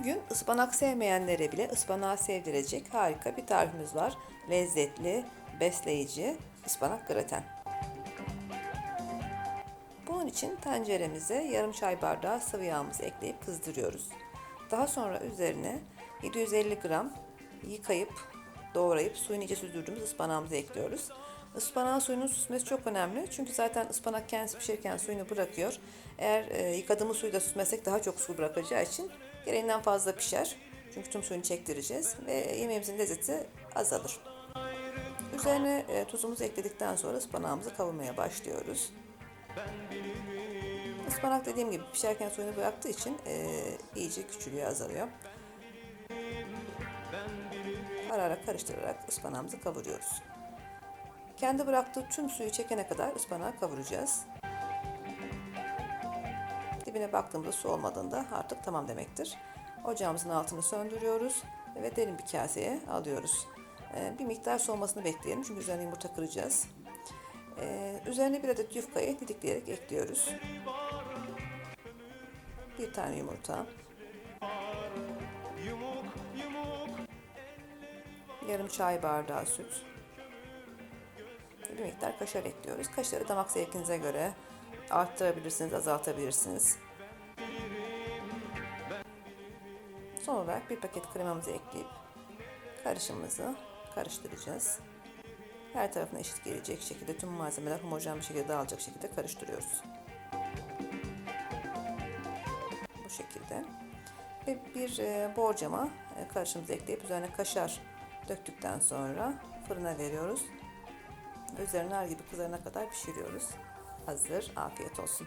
Bugün ıspanak sevmeyenlere bile ıspanağı sevdirecek harika bir tarifimiz var. Lezzetli, besleyici ıspanak graten. Bunun için tenceremize yarım çay bardağı sıvı yağımızı ekleyip kızdırıyoruz. Daha sonra üzerine 750 gram yıkayıp doğrayıp suyunu iyice süzdürdüğümüz ıspanağımızı ekliyoruz. Ispanağın suyunun süzmesi çok önemli. Çünkü zaten ıspanak kendisi pişirirken suyunu bırakıyor. Eğer e, yıkadığımız suyu da süzmesek daha çok su bırakacağı için gereğinden fazla pişer. Çünkü tüm suyunu çektireceğiz ve yemeğimizin lezzeti azalır. Üzerine e, tuzumuzu ekledikten sonra ıspanağımızı kavurmaya başlıyoruz. Ispanak dediğim gibi pişerken suyunu bıraktığı için e, iyice küçülüyor, azalıyor. Ara ara karıştırarak ıspanağımızı kavuruyoruz. Kendi bıraktığı tüm suyu çekene kadar ıspanağı kavuracağız. Dibine baktığımızda su olmadığında artık tamam demektir. Ocağımızın altını söndürüyoruz ve derin bir kaseye alıyoruz. Ee, bir miktar soğumasını bekleyelim çünkü üzerine yumurta kıracağız. Ee, üzerine bir adet yufkayı didikleyerek ekliyoruz. Bir tane yumurta. Yarım çay bardağı süt. Bir miktar kaşar ekliyoruz. Kaşarı damak zevkinize göre arttırabilirsiniz, azaltabilirsiniz. Son olarak bir paket kremamızı ekleyip karışımımızı karıştıracağız. Her tarafına eşit gelecek şekilde tüm malzemeler homojen bir şekilde dağılacak şekilde karıştırıyoruz. Bu şekilde. Ve bir e, borcama e, karışımımızı ekleyip üzerine kaşar döktükten sonra fırına veriyoruz. Üzerine nar gibi kızarana kadar pişiriyoruz. Hazır. Afiyet olsun.